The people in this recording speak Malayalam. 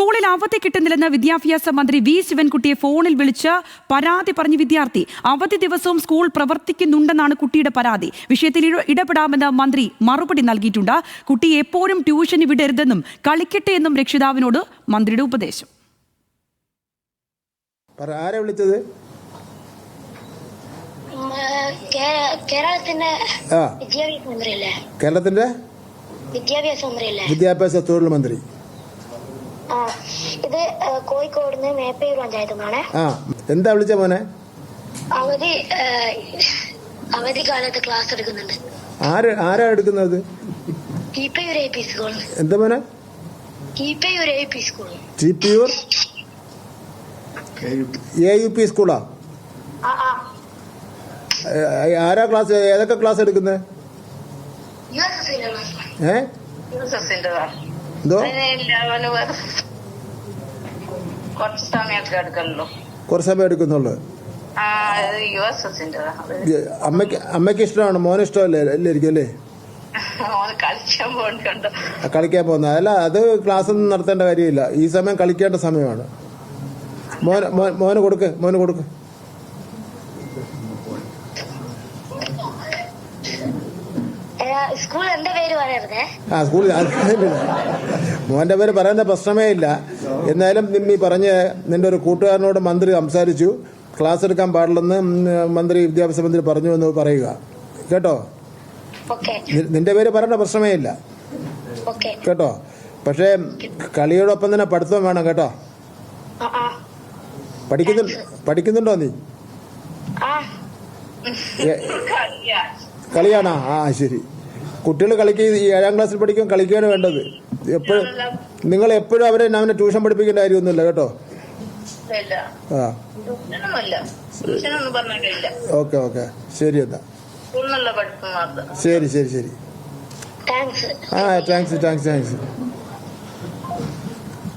സ്കൂളിൽ അവധി കിട്ടുന്നില്ലെന്ന് വിദ്യാഭ്യാസ മന്ത്രി വി ശിവൻകുട്ടിയെ ഫോണിൽ വിളിച്ച് പരാതി പറഞ്ഞ വിദ്യാർത്ഥി. അവധി ദിവസവും സ്കൂൾ പ്രവർത്തിക്കുന്നുണ്ടെന്നാണ് കുട്ടിയുടെ പരാതി. വിഷയത്തിൽ ഇട- ഇടപെടാമെന്ന് മന്ത്രി മറുപടി നൽകിയിട്ടുണ്ട്. കുട്ടി എപ്പോഴും ട്യൂഷന് വിടരുതെന്നും കളിക്കട്ടെ എന്നും രക്ഷിതാവിനോട് മന്ത്രിയുടെ ഉപദേശം. പറ ആരാ വിളിച്ചത്? കേരളത്തിന്റെ വിദ്യാഭ്യാസ മന്ത്രി കേരളത്തിന്റെ വിദ്യാഭ്യാസ തൊഴിൽ മന്ത്രി. ഏ, കോഴിക്കോട് നിന്ന് മേപ്പയൂർ പഞ്ചായത്തുനിന്നാണ് ആ എന്താ വിളിച്ച മോനെ? അവധി അവധി കാലത്ത് ക്ലാസ് എടുക്കുന്നുണ്ട്. ആര് ആരാ എടുക്കുന്നത്? Keeppayur A P school. എന്താ മോനെ? Keeppayur A P school. T A U P സ്കൂളാ? ആരാ ക്ലാസ് ഏതൊക്കെ ക്ലാസ് എടുക്കുന്നത് ഏ? എന്തോ? കുറച്ച് സമയമൊക്കെ എടുക്കണല്ലോ കുറച്ച് സമയം എടുക്കുന്നുള്ളു. അമ്മയ്ക്ക് അമ്മയ്ക്ക് ഇഷ്ടമാണ്? മോന് ഇഷ്ടമല്ലേ? അല്ലായിരിക്കും അല്ലേ? കളിക്കാൻ പോകുന്ന. അല്ല അത് ക്ലാസ് ഒന്നും നടത്തേണ്ട കാര്യമില്ല. ഈ സമയം കളിക്കേണ്ട സമയമാണ്. മോന് മോന് കൊടുക്ക് മോന് കൊടുക്ക്. പറയരുതേ ആ സ്കൂളിൽ മോന്റെ പേര് പറയുന്ന പ്രശ്നമേ ഇല്ല. എന്നാലും നിമ്മി പറഞ്ഞ് നിന്റെ ഒരു കൂട്ടുകാരനോട് മന്ത്രി സംസാരിച്ചു. ക്ലാസ് എടുക്കാൻ പാടില്ലെന്ന് മന്ത്രി വിദ്യാഭ്യാസ മന്ത്രി പറഞ്ഞു എന്ന് പറയുക. കേട്ടോ? നിന്റെ പേര് പറയേണ്ട പ്രശ്നമേ ഇല്ല. കേട്ടോ? പക്ഷേ കളിയോടൊപ്പം തന്നെ പഠിത്തം വേണം കേട്ടോ? പഠിക്കുന്നു പഠിക്കുന്നുണ്ടോ നീ? കളിയാണോ? ആ ശരി. കുട്ടികൾ കളിക്കുക ഈ ഏഴാം ക്ലാസ്സിൽ പഠിക്കും കളിക്കുകയാണ് വേണ്ടത്. എപ്പോഴും നിങ്ങൾ എപ്പോഴും അവരെ അവനെ ട്യൂഷൻ പഠിപ്പിക്കേണ്ട കാര്യമൊന്നുമില്ല കേട്ടോ? ആ. Okay okay. ശരി എന്നാ. ശരി ശരി ശരി. താങ്ക്സ് ആ താങ്ക്സ് താങ്ക്സ് താങ്ക്സ്